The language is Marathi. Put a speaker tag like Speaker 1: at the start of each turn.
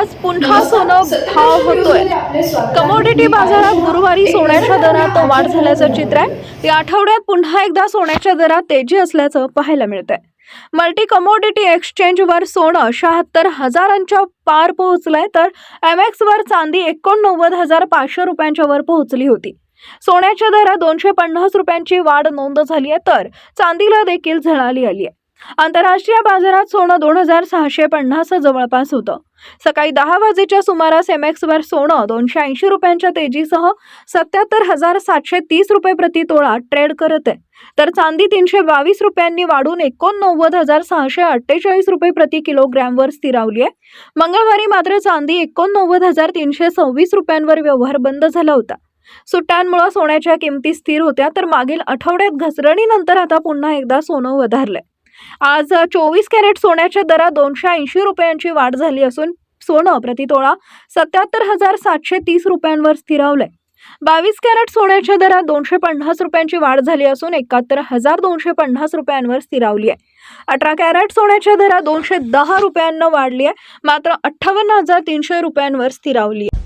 Speaker 1: आज पुन्हा सोनं भाव होतोय. कमोडिटी बाजारात गुरुवारी सोन्याच्या दरात वाढ झाल्याचं चित्र आहे. या आठवड्यात पुन्हा एकदा सोन्याच्या दरात तेजी असल्याचं पाहायला मिळतंय. मल्टी कमोडिटी एक्सचेंजवर सोनं शहात्तर हजारांच्या पार पोहोचलंय तर एम वर चांदी एकोणनव्वद हजार पाचशे रुपयांच्या वर पोहोचली होती. सोन्याच्या दरात दोनशे पन्नास रुपयांची वाढ नोंद झाली आहे तर चांदीला देखील झळाली आली आहे. आंतरराष्ट्रीय बाजारात सोनं दोन हजार सहाशे पन्नास जवळपास होतं. सकाळी दहा वाजेच्या सुमारास एम वर सोनं दोनशे ऐंशी रुपयांच्या तेजीसह सत्याहत्तर हजार सातशे तीस रुपये प्रति तोळा ट्रेड करत आहे. तर चांदी तीनशे बावीस रुपयांनी वाढून एकोणनव्वद हजार सहाशे अठ्ठेचाळीस रुपये प्रति किलोग्रॅमवर स्थिरावली आहे. मंगळवारी मात्र चांदी एकोणनव्वद हजार तीनशे सव्वीस रुपयांवर व्यवहार बंद झाला होता. सुट्ट्यांमुळे सोन्याच्या किमती स्थिर होत्या तर मागील आठवड्यात घसरणीनंतर आता पुन्हा एकदा सोनं वधारलंय. आज चोवीस कॅरेट सोन्याच्या दरात दोनशे ऐंशी रुपयांची वाढ झाली असून सोनं प्रतितोळा सत्याहत्तर हजार सातशे तीस रुपयांवर स्थिरावलंय. बावीस कॅरेट सोन्याच्या दरात दोनशे पन्नास रुपयांची वाढ झाली असून एकाहत्तर हजार दोनशे पन्नास रुपयांवर स्थिरावली आहे. अठरा कॅरेट सोन्याच्या दरात दोनशे दहा रुपयांना वाढली आहे मात्र अठ्ठावन्न हजार तीनशे रुपयांवर स्थिरावली आहे.